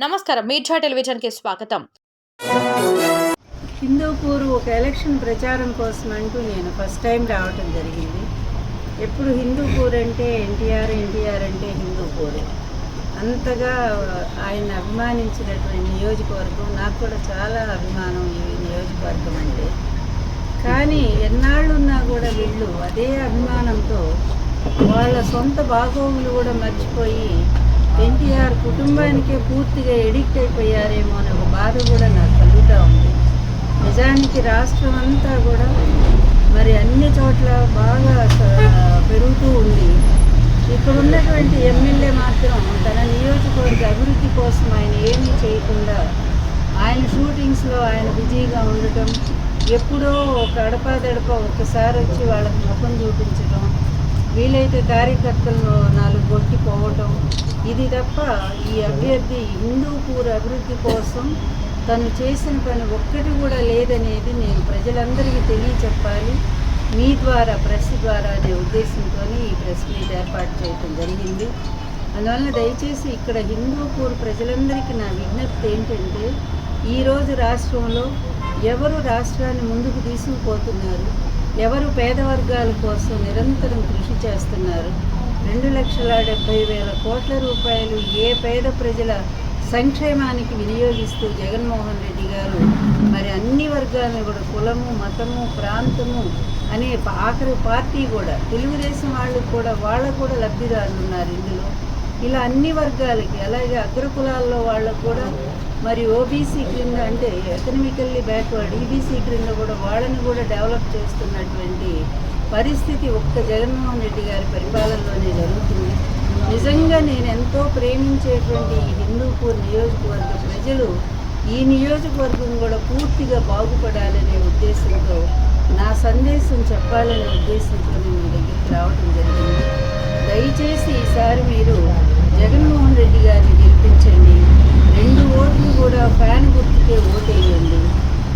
నమస్కారం. మీర్జా టెలివిజన్కి స్వాగతం. హిందూపూర్ ఒక ఎలక్షన్ ప్రచారం కోసం అంటూ నేను ఫస్ట్ టైం రావటం జరిగింది. ఎప్పుడు హిందూపూర్ అంటే ఎన్టీఆర్ ఎన్టీఆర్ అంటే హిందూపూర్. అంతగా ఆయన అభిమానించినటువంటి నియోజకవర్గం నాకు కూడా చాలా అభిమానం ఈ నియోజకవర్గం అంటే. కానీ ఎన్నాళ్ళున్నా కూడా వీళ్ళు అదే అభిమానంతో వాళ్ళ సొంత బాగోగులు కూడా మర్చిపోయి ఎన్టీఆర్ కుటుంబానికే పూర్తిగా ఎడిక్ట్ అయిపోయారేమో అనే ఒక బాధ కూడా నాకు కలుగుతూ ఉంది. నిజానికి రాష్ట్రం అంతా కూడా మరి అన్ని చోట్ల బాగా పెరుగుతూ ఉంది. ఇక్కడ ఉన్నటువంటి ఎమ్మెల్యే మాత్రం తన నియోజకవర్గ అభివృద్ధి కోసం ఆయన ఏమీ చేయకుండా ఆయన షూటింగ్స్లో ఆయన బిజీగా ఉండటం ఎప్పుడో ఒక అడపాదడప ఒకసారి ఒక్కసారి వచ్చి వాళ్ళకి ముఖం చూపించడం వీలైతే కార్యకర్తలను నాలుగు కొట్టిపోవటం ఇది తప్ప ఈ అభ్యర్థి హిందూపూర్ అభివృద్ధి కోసం తను చేసిన పని ఒక్కటి కూడా లేదనేది నేను ప్రజలందరికీ తెలియచెప్పాలి. మీ ద్వారా ప్రెస్ ద్వారా అనే ఉద్దేశంతో ఈ ప్రెస్ మీట్ ఏర్పాటు చేయడం జరిగింది. అందువలన దయచేసి ఇక్కడ హిందూపూర్ ప్రజలందరికీ నా విజ్ఞప్తి ఏంటంటే ఈరోజు రాష్ట్రంలో ఎవరు రాష్ట్రాన్ని ముందుకు తీసుకుపోతున్నారు ఎవరు పేద వర్గాల కోసం నిరంతరం కృషి చేస్తున్నారు రెండు లక్షల డెబ్బై వేల కోట్ల రూపాయలు ఏ పేద ప్రజల సంక్షేమానికి వినియోగిస్తూ జగన్మోహన్ రెడ్డి గారు? మరి అన్ని వర్గాలను కూడా కులము మతము ప్రాంతము అనే ఆఖరి పార్టీ కూడా తెలుగుదేశం వాళ్ళు కూడా వాళ్ళకు కూడా లబ్ధిదారులు ఉన్నారు ఇందులో. ఇలా అన్ని వర్గాలకి అలాగే అగ్రకులాల్లో వాళ్ళకు కూడా మరి ఓబీసీ క్రింద అంటే ఎకనమికల్లీ బ్యాక్వర్డ్ ఈబీసీ క్రింద కూడా వాళ్ళని కూడా డెవలప్ చేస్తున్నటువంటి పరిస్థితి ఒక్క జగన్మోహన్ రెడ్డి గారి పరిపాలనలోనే జరుగుతుంది. నిజంగా నేను ఎంతో ప్రేమించేటువంటి ఈ హిందూపూర్ నియోజకవర్గ ప్రజలు ఈ నియోజకవర్గం కూడా పూర్తిగా బాగుపడాలనే ఉద్దేశంతో నా సందేశం చెప్పాలనే ఉద్దేశంతో నేను మీ దగ్గరికి రావడం జరిగింది. దయచేసి ఈసారి మీరు జగన్మోహన్ రెడ్డి గారిని గెలిపించండి. రెండు ఓట్లు కూడా ఫ్యాన్ గుర్తుకే ఓటేయండి.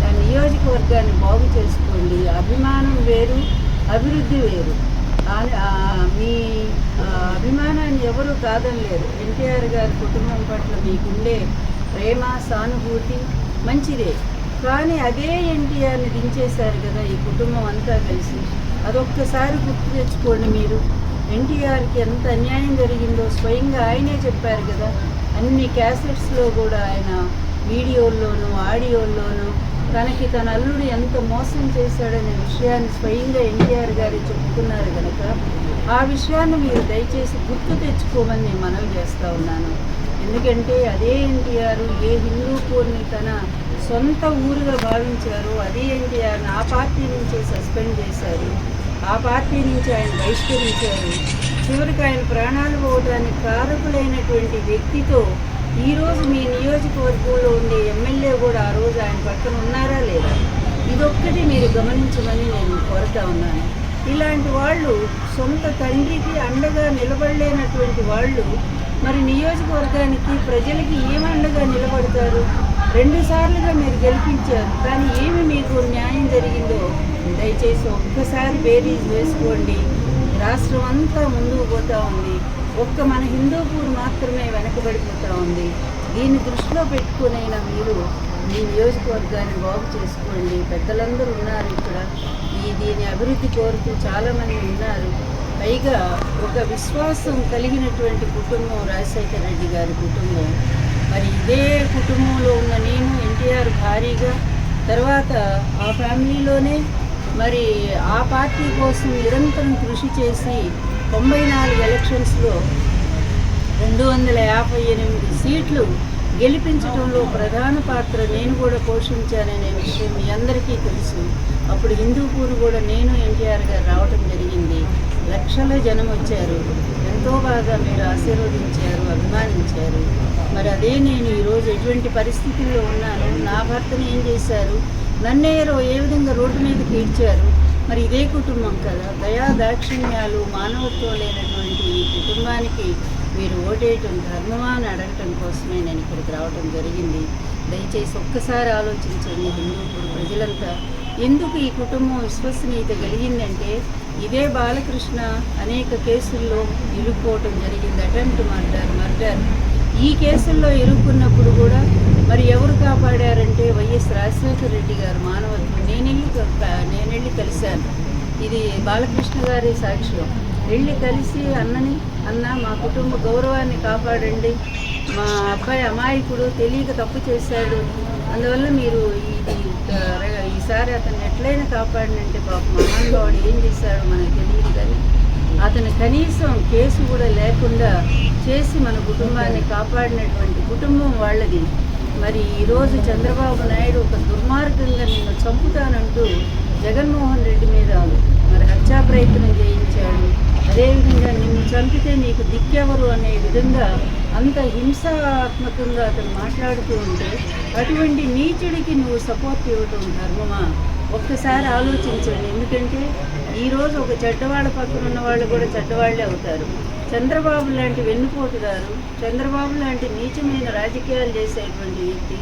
ఆ నియోజకవర్గాన్ని బాగు చేసుకోండి. అభిమానం వేరు అభివృద్ధి వేరు. మీ అభిమానాన్ని ఎవరు కాదనలేరు. ఎన్టీఆర్ గారి కుటుంబం పట్ల మీకుండే ప్రేమ సానుభూతి మంచిదే. కానీ అదే ఎన్టీఆర్ని దించేశారు కదా ఈ కుటుంబం అంతా కలిసి. అదొక్కసారి గుర్తు తెచ్చుకోండి మీరు. ఎన్టీఆర్కి ఎంత అన్యాయం జరిగిందో స్వయంగా ఆయనే చెప్పారు కదా. అన్ని క్యాసెట్స్లో కూడా ఆయన వీడియోల్లోనూ ఆడియోల్లోనూ తనకి తన అల్లుడు ఎంత మోసం చేశాడనే విషయాన్ని స్వయంగా ఎన్టీఆర్ గారు చెప్పుకున్నారు కనుక ఆ విషయాన్ని మీరు దయచేసి గుర్తు తెచ్చుకోమని నేను మనవి చేస్తూ ఉన్నాను. ఎందుకంటే అదే ఎన్టీఆర్ ఏ హిందూపూర్ని తన సొంత ఊరుగా భావించారో అదే ఎన్టీఆర్ని ఆ పార్టీ నుంచే సస్పెండ్ చేశారు. ఆ పార్టీ నుంచి ఆయన బహిష్కరించారు. చివరికి ఆయన ప్రాణాలు పోవడానికి కారకులైనటువంటి వ్యక్తితో ఈరోజు మీ నియోజకవర్గంలో ఉండే ఎమ్మెల్యే కూడా ఆ రోజు ఆయన పక్కన ఉన్నారా లేదా? ఇదొక్కటి మీరు గమనించమని నేను కోరుతా ఉన్నాను. ఇలాంటి వాళ్ళు సొంత తండ్రికి అండగా నిలబడలేనటువంటి వాళ్ళు మరి నియోజకవర్గానికి ప్రజలకి ఏమి అండగా నిలబడతారు? రెండుసార్లుగా మీరు గెలిపించారు కానీ ఏమి మీకు న్యాయం జరిగిందో దయచేసి ఒక్కసారి బేరీజ్ వేసుకోండి. రాష్ట్రం అంతా ముందుకు పోతూ ఉంది. ఒక్క మన హిందూపూర్ మాత్రమే వెనకబడిపోతూ ఉంది దీన్ని దృష్టిలో పెట్టుకునైనా మీరు మీ నియోజకవర్గాన్ని బాగు చేసుకోండి. పెద్దలందరూ ఉన్నారు ఇక్కడ. ఈ దీని అభివృద్ధి కోరుతూ చాలామంది ఉన్నారు. పైగా ఒక విశ్వాసం కలిగినటువంటి కుటుంబం రాజశేఖర రెడ్డి గారి కుటుంబం. మరి ఇదే కుటుంబంలో ఉన్న నేను ఎన్టీఆర్ భారీగా. తర్వాత ఆ ఫ్యామిలీలోనే మరి ఆ పార్టీ కోసం నిరంతరం కృషి చేసి తొంభై నాలుగు ఎలక్షన్స్లో రెండు వందల యాభై ఎనిమిది సీట్లు గెలిపించడంలో ప్రధాన పాత్ర నేను కూడా పోషించాననే విషయం మీ అందరికీ తెలుసు. అప్పుడు హిందూపూర్ కూడా నేను ఎన్టీఆర్ గారు రావడం జరిగింది. లక్షల జనం వచ్చారు. ఎంతో బాగా మీరు ఆశీర్వదించారు అభిమానించారు. మరి అదే నేను ఈరోజు ఎటువంటి పరిస్థితుల్లో ఉన్నాను? నా భర్తను ఏం చేశారు? నన్నేరో ఏ విధంగా రోడ్డు మీదకి ఈడ్చారు మరి ఇదే కుటుంబం కదా. దయా దాక్షిణ్యాలు మానవత్వం లేనటువంటి ఈ కుటుంబానికి మీరు ఓటేయటం ధర్మమా అని అడగటం కోసమే నేను ఇక్కడికి రావటం జరిగింది. దయచేసి ఒక్కసారి ఆలోచించండి హిందూపుడు ప్రజలంతా. ఎందుకు ఈ కుటుంబం విశ్వసనీయత కలిగిందంటే ఇదే బాలకృష్ణ అనేక కేసుల్లో ఇరుక్కోవటం జరిగింది. Attempt murder murder. ఈ కేసుల్లో ఇరుక్కున్నప్పుడు కూడా మరి ఎవరు కాపాడారంటే వైఎస్ రాజశేఖర రెడ్డి గారు మానవత్వం. నేనెళ్ళి నేనెళ్ళి కలిశాను. ఇది బాలకృష్ణ గారి సాక్ష్యం. వెళ్ళి కలిసి అన్నని అన్న మా కుటుంబ గౌరవాన్ని కాపాడండి. మా అబ్బాయి అమాయకుడు తెలియక తప్పు చేశాడు. అందువల్ల మీరు ఇది ఈసారి అతన్ని ఎట్లయినా కాపాడినంటే పాప మహానుభావుడు ఏం చేశాడో మనకు తెలియదు కానీ అతను కనీసం కేసు కూడా లేకుండా చేసి మన కుటుంబాన్ని కాపాడినటువంటి కుటుంబం వాళ్ళది. మరి ఈరోజు చంద్రబాబు నాయుడు ఒక దుర్మార్గంగా నిన్ను చంపుతానంటూ జగన్మోహన్ రెడ్డి మీద మరి హత్యా ప్రయత్నం చేయించాడు. అదేవిధంగా నిన్ను చంపితే నీకు దిక్కెవరు అనే విధంగా అంత హింసాత్మకంగా అతను మాట్లాడుతూ ఉంటే అటువంటి నీచుడికి నువ్వు సపోర్ట్ ఇవ్వటం ధర్మమా? ఒక్కసారి ఆలోచించండి. ఎందుకంటే ఈరోజు ఒక చెడ్డవాళ్ళ పక్కన ఉన్న వాళ్ళు కూడా చెడ్డవాళ్ళే అవుతారు. చంద్రబాబు లాంటి వెన్నుపోటుదారు చంద్రబాబు లాంటి నీచమైన రాజకీయాలు చేసేటువంటి వ్యక్తి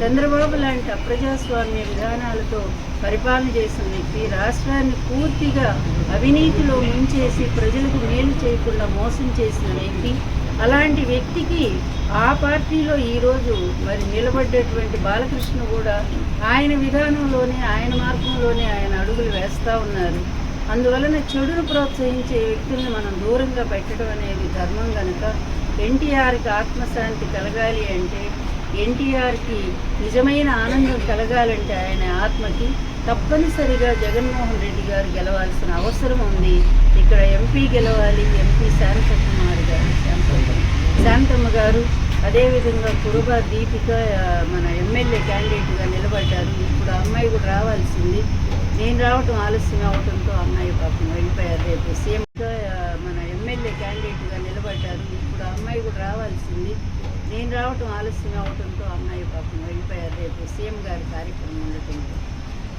చంద్రబాబు లాంటి అప్రజాస్వామ్య విధానాలతో పరిపాలన చేసిన వ్యక్తి రాష్ట్రాన్ని పూర్తిగా అవినీతిలో ముంచేసి ప్రజలకు మేలు చేయకుండా మోసం చేసిన వ్యక్తి అలాంటి వ్యక్తికి ఆ పార్టీలో ఈరోజు మరి నిలబడ్డటువంటి బాలకృష్ణ కూడా ఆయన విధానంలోనే ఆయన మార్గంలోనే ఆయన అడుగులు వేస్తూ ఉన్నారు. అందువలన చెడును ప్రోత్సహించే వ్యక్తుల్ని మనం దూరంగా పెట్టడం అనేది ధర్మం కనుక ఎన్టీఆర్కి ఆత్మశాంతి కలగాలి అంటే ఎన్టీఆర్కి నిజమైన ఆనందం కలగాలంటే ఆయన ఆత్మకి తప్పనిసరిగా జగన్మోహన్ రెడ్డి గారు గెలవాల్సిన అవసరం ఉంది. ఇక్కడ ఎంపీ గెలవాలి ఎంపీ శాంతకుమార్ గారు శాంతమ్మ. శాంతమ్మ గారు అదేవిధంగా కురుబ దీపిక మన ఎమ్మెల్యే క్యాండిడేట్గా నిలబడ్డారు. ఇప్పుడు అమ్మాయి కూడా రావాల్సింది. నేను రావటం ఆలస్యం అవటంతో అమ్మాయి పాపం వెళ్ళిపోయారు రేపు. సీఎంగా మన ఎమ్మెల్యే క్యాండిడేట్గా నిలబడ్డారు. ఇప్పుడు అమ్మాయి కూడా రావాల్సింది. నేను రావటం ఆలస్యం అవటంతో అమ్మాయి పాపం వెళ్ళిపోయారు రేపు. సీఎం గారి కార్యక్రమం ఉండటంతో.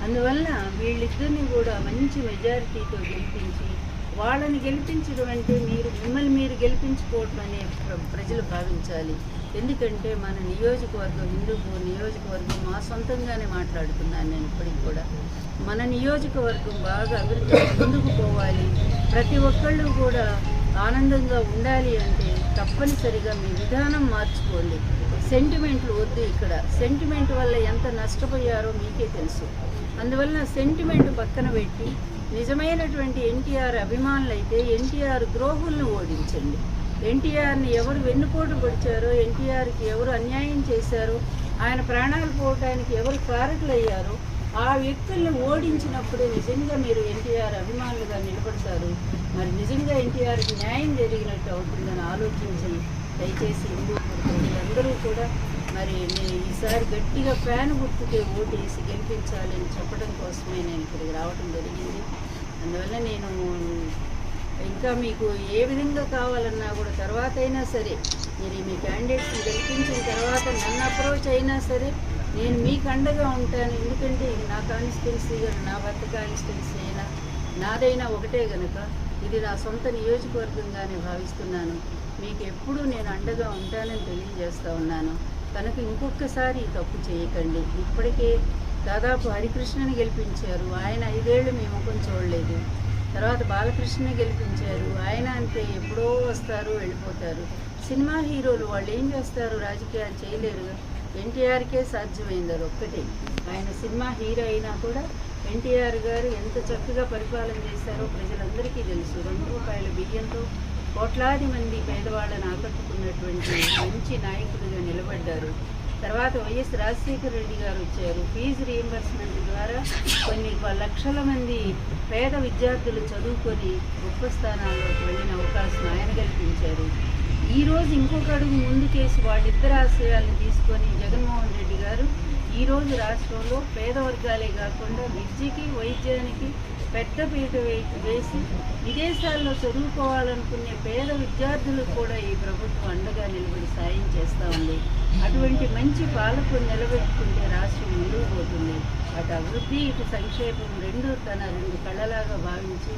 అందువల్ల వీళ్ళిద్దరిని కూడా మంచి మెజారిటీతో గెలిపించి వాళ్ళని గెలిపించడం అంటే మీరు మిమ్మల్ని మీరు గెలిపించుకోవటం అనే ప్ర- ప్రజలు భావించాలి. ఎందుకంటే మన నియోజకవర్గం హిందూపూర్ నియోజకవర్గం మా సొంతంగానే మాట్లాడుతున్నాను నేను ఇప్పటికి. కూడా. మన నియోజకవర్గం బాగా అభివృద్ధి ముందుకు పోవాలి. ప్రతి ఒక్కళ్ళు కూడా ఆనందంగా ఉండాలి అంటే తప్పనిసరిగా మీ విధానం మార్చుకోండి. సెంటిమెంట్లు వద్దు ఇక్కడ. సెంటిమెంట్ వల్ల ఎంత నష్టపోయారో మీకే తెలుసు. అందువలన సెంటిమెంట్ పక్కన పెట్టి నిజమైనటువంటి ఎన్టీఆర్ అభిమానులు అయితే ఎన్టీఆర్ ద్రోహుల్ని ఓడించండి. ఎన్టీఆర్ని ఎవరు వెన్నుపోటు పొడిచారో ఎన్టీఆర్కి ఎవరు అన్యాయం చేశారో ఆయన ప్రాణాలు పోవడానికి ఎవరు కారకులయ్యారో ఆ వ్యక్తులను ఓడించినప్పుడే నిజంగా మీరు ఎన్టీఆర్ అభిమానులుగా నిలబడతారు. మరి నిజంగా ఎన్టీఆర్కి న్యాయం జరిగినట్టు అవుతుందని ఆలోచించి దయచేసి హిందూ ప్రజలందరూ కూడా మరి నేను ఈసారి గట్టిగా ఫ్యాన్ గుర్తుకే ఓటు వేసి గెలిపించాలని చెప్పడం కోసమే నేను ఇక్కడికి రావడం జరిగింది. అందువల్ల నేను ఇంకా మీకు ఏ విధంగా కావాలన్నా కూడా తర్వాత అయినా సరే మీరు మీ క్యాండిడేట్స్ని గెలిపించిన తర్వాత నన్ను అప్రోచ్ అయినా సరే నేను మీకు అండగా ఉంటాను. ఎందుకంటే నా కాన్స్టిట్యున్సీ కానీ నా భర్త కాన్స్టిట్యున్సీ అయినా నాదైనా ఒకటే గనుక ఇది నా సొంత నియోజకవర్గంగానే భావిస్తున్నాను. మీకు ఎప్పుడూ నేను అండగా ఉంటానని తెలియజేస్తూ ఉన్నాను. కనుక ఇంకొకసారి ఈ తప్పు చేయకండి. ఇప్పటికే దాదాపు హరికృష్ణని గెలిపించారు. ఆయన ఐదేళ్ళు మీ ముఖం చూడలేదు. తర్వాత బాలకృష్ణని గెలిపించారు. ఆయన అంతే ఎప్పుడో వస్తారు వెళ్ళిపోతారు. సినిమా హీరోలు వాళ్ళు ఏం చేస్తారు? రాజకీయాలు చేయలేరు ఎన్టీఆర్కే సాధ్యమైంది అది ఒక్కటే ఆయన సినిమా హీరో అయినా కూడా ఎన్టీఆర్ గారు ఎంత చక్కగా పరిపాలన చేశారో ప్రజలందరికీ తెలుసు. రెండు రూపాయల బియ్యంతో కోట్లాది మంది పేదవాళ్ళని ఆకట్టుకున్నటువంటి మంచి నాయకుడిగా నిలబడ్డారు. తర్వాత వైఎస్ రాజశేఖర రెడ్డి గారు వచ్చారు. ఫీజు రీఎంబర్స్మెంట్ ద్వారా కొన్ని ప- లక్షల మంది పేద విద్యార్థులు చదువుకొని గొప్ప స్థానాల్లోకి వెళ్ళిన అవకాశం ఆయన కల్పించారు. ఈ రోజు ఇంకొక అడుగు ముందుకేసి వాళ్ళిద్దరు ఆశయాలను తీసుకొని జగన్మోహన్ రెడ్డి గారు ఈరోజు రాష్ట్రంలో పేద వర్గాలే కాకుండా విద్యకి వైద్యానికి పెద్ద పీట వేసి విదేశాల్లో చదువుకోవాలనుకునే పేద విద్యార్థులకు కూడా ఈ ప్రభుత్వం అండగా నిలబడి సాయం చేస్తూ ఉంది. అటువంటి మంచి పాలకులు నిలబెట్టుకుంటే రాష్ట్రం ముందుకు పోతుంది. అటు అభివృద్ధి ఇటు సంక్షేమం రెండు తన రెండు కళ్ళలాగా భావించి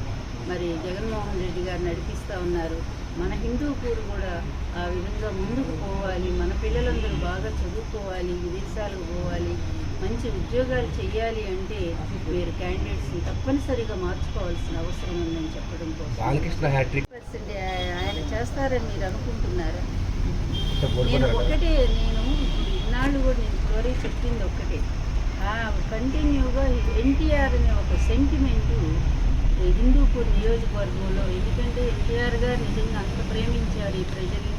మరి జగన్మోహన్ రెడ్డి గారు నడిపిస్తూ ఉన్నారు. మన హిందూపూర్ కూడా ఆ విధంగా ముందుకు పోవాలి మన పిల్లలందరూ బాగా చదువుకోవాలి విదేశాలకు పోవాలి మంచి ఉద్యోగాలు చేయాలి అంటే మీరు క్యాండిడేట్స్ని తప్పనిసరిగా మార్చుకోవాల్సిన అవసరం ఉందని చెప్పడం కోసం. పర్సెంట్ ఆయన చేస్తారని మీరు అనుకుంటున్నారా? నేను ఒకటే నేను ఇన్నాళ్ళు కూడా నేను స్టోరీ చెప్పింది ఒక్కటే కంటిన్యూగా ఎన్టీఆర్ అనే ఒక సెంటిమెంటు హిందూపూర్ నియోజకవర్గంలో ఎందుకంటే ఎన్టీఆర్ గారు నిజంగా అంత ప్రేమించారు ఈ ప్రజల్ని.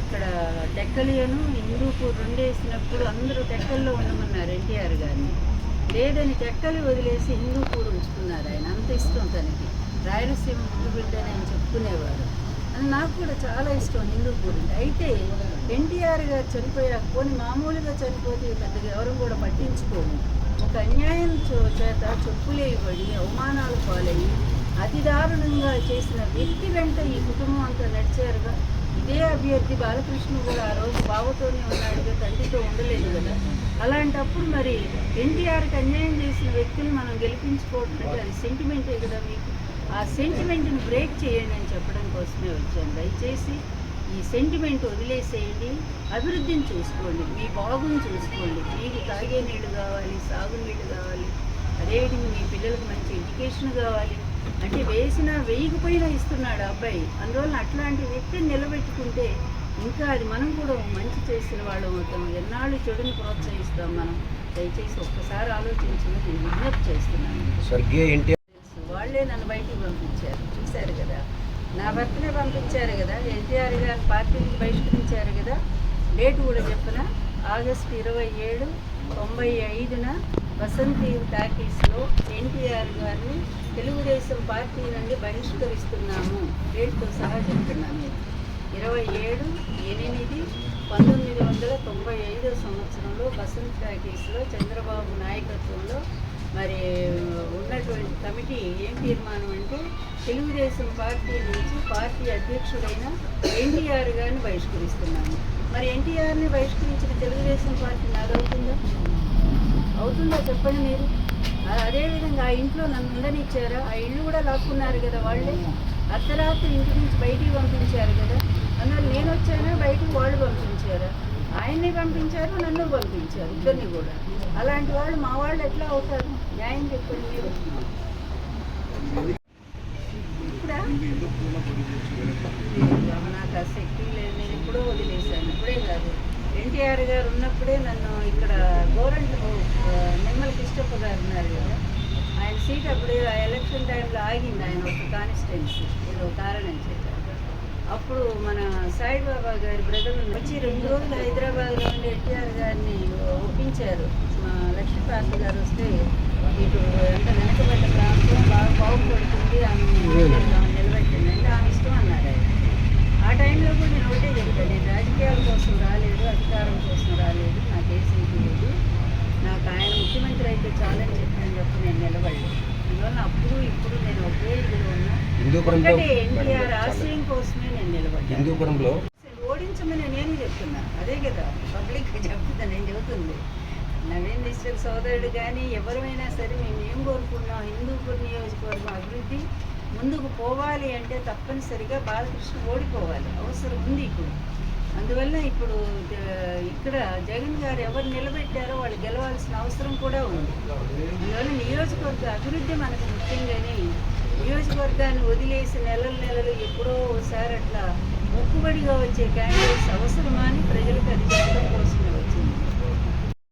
అక్కడ టెక్కలియను హిందూపూర్ రెండేసినప్పుడు అందరూ టెక్కల్లో ఉండమన్నారు ఎన్టీఆర్ గారిని. లేదని టెక్కలి వదిలేసి హిందూపూర్ ఉంచుకున్నారు ఆయన. అంత ఇష్టం తనకి. రాయలసీమ ముందు బిడ్డ అని ఆయన చెప్పుకునేవారు. అది నాకు కూడా చాలా ఇష్టం హిందూపూర్ అంటే. అయితే ఎన్టీఆర్ గారు చనిపోయాక పోనీ మామూలుగా చనిపోతే పెద్దగా ఎవరు కూడా పట్టించుకోము. ఒక అన్యాయం చేత చెప్పులేయబడి అవమానాలు పాలయ్యి అతి దారుణంగా చేసిన వ్యక్తి వెంట ఈ కుటుంబం అంతా నడిచారుగా? ఇదే అభ్యర్థి బాలకృష్ణ కూడా ఆ రోజు బావతోనే ఉన్నాడుగా తండ్రితో ఉండలేదు కదా? అలాంటప్పుడు మరి ఎన్టీఆర్కి అన్యాయం చేసిన వ్యక్తిని మనం గెలిపించుకోవటం అంటే అది సెంటిమెంటే కదా మీకు? ఆ సెంటిమెంట్ని బ్రేక్ చేయండి అని చెప్పడం కోసమే వచ్చాను. దయచేసి ఈ సెంటిమెంట్ వదిలేసేయండి అభివృద్ధిని చూసుకోండి మీ బాగుని చూసుకోండి మీకు తాగే నీళ్ళు కావాలి సాగునీళ్ళు కావాలి అదేవిధంగా మీ పిల్లలకు మంచి ఎడ్యుకేషన్ కావాలి. అంటే వేసిన వేయకపోయినా ఇస్తున్నాడు అబ్బాయి. అందువల్ల అట్లాంటి వ్యక్తిని నిలబెట్టుకుంటే ఇంకా అది మనం కూడా మంచి చేసిన వాళ్ళం అవుతాం. ఎన్నాళ్ళు చెడుని ప్రోత్సహిస్తాం మనం. దయచేసి ఒక్కసారి ఆలోచించమని నేను విజ్ఞప్తి చేస్తున్నాను. వాళ్ళే నన్ను బయటికి పంపించారు. చూశారు కదా. నా భర్తనే పంపించారు కదా. ఎన్టీఆర్ గారు పార్టీని బహిష్కరించారు కదా. డేట్ కూడా చెప్పిన? ఆగస్టు ఇరవై ఏడు తొంభై ఐదున వసంతి టాకీస్లో ఎన్టీఆర్ గారిని తెలుగుదేశం పార్టీ నుండి బహిష్కరిస్తున్నాము. డేట్తో సహా చెప్తున్నాను. ఇరవై ఏడు ఎనిమిది పంతొమ్మిది వందల తొంభై ఐదో సంవత్సరంలో వసంత్ టాకీస్లో చంద్రబాబు నాయకత్వంలో మరి ఉన్నటువంటి కమిటీ ఏం తీర్మానం అంటే తెలుగుదేశం పార్టీ నుంచి పార్టీ అధ్యక్షుడైన ఎన్టీఆర్ గారిని బహిష్కరిస్తున్నాము. మరి ఎన్టీఆర్ని బహిష్కరించిన తెలుగుదేశం పార్టీ నాదవుతుందా? అవుతుందా చెప్పండి మీరు. అదేవిధంగా ఆ ఇంట్లో నన్ను ఉండనిచ్చారా? ఆ ఇల్లు కూడా లాక్కున్నారు కదా వాళ్ళే. అర్ధరాత్రి ఇంటి నుంచి బయటికి పంపించారు కదా. అందువల్ల నేను వచ్చానా? బయటికి వాళ్ళు పంపించారా? ఆయన్ని పంపించారు నన్ను పంపించారు ఇద్దరిని కూడా. అలాంటి వాళ్ళు మా వాళ్ళు ఎట్లా అవుతారు? న్యాయం చెప్పండి మీరు. నాకు ఆ శక్తి లేదు నేను ఎప్పుడో వదిలేశాను. ఇప్పుడే కాదు. ఎన్టీఆర్ గారు ఉన్నప్పుడే నన్ను ఇక్కడ గోరంట నిమ్మల కిష్టప్ప గారు ఉన్నారు కదా. ఆయన సీట్ అప్పుడు ఆ ఎలక్షన్ టైంలో ఆగింది ఆయన ఒక కాన్స్టిట్యున్సీ ఏదో కారణం చేత. అప్పుడు మన సాయిబాబా గారి బ్రదర్ వచ్చి రెండు రోజులు హైదరాబాద్లో ఉండి ఎన్టీఆర్ గారిని ఒప్పించారు. మా లక్ష్మీపార్త గారు వస్తే ఇటు ఎంత వెనకబడ్డ ప్రాంతం బాగా బాగుపడుతుంది ఆమె నిలబెట్టండి అంటే ఆమె ఇష్టం అన్నారు ఆయన. ఆ టైంలో కూడా నేను ఒకటే చెప్తాను నేను రాజకీయాల కోసం రాలేదు అధికారం కోసం రాలేదు నాకు ఏ సీటు లేదు. నాకు ఆయన ముఖ్యమంత్రి అయితే చాలని చెప్పాను చెప్పి నేను నిలబడలేదు. అందువల్ల అప్పుడు ఇప్పుడు నేను ఒకే హిందూపురంలో ఒకటే ఎన్టీఆర్ ఆశయం కోసమే నేను నిలబడ్డాను. హిందూపురంలో ఓడించమని నేను చెప్తున్నా. అదే కదా పబ్లిక్ చెప్తున్నా నేను చెబుతుంది. నవీన్ డిజిటల్ సోదరుడు కానీ ఎవరైనా సరే మేము ఏం కోరుకున్నాం? హిందూపూర్ నియోజకవర్గం అభివృద్ధి ముందుకు పోవాలి అంటే తప్పనిసరిగా బాలకృష్ణ ఓడిపోవాలి. అవసరం ఉంది ఇప్పుడు. అందువల్ల ఇప్పుడు ఇక్కడ జగన్ గారు ఎవరు నిలబెట్టారో వాళ్ళు గెలవాల్సిన అవసరం కూడా ఉంది. అందువల్ల నియోజకవర్గ అభివృద్ధి మనకు ముఖ్యంగానే నియోజకవర్గాన్ని వదిలేసి నెలలు నెలలు ఎప్పుడో ఒకసారి అట్లా మొక్కుబడిగా వచ్చే క్యాండిడేట్స్ అవసరమా అని ప్రజలకు అది చెప్పడం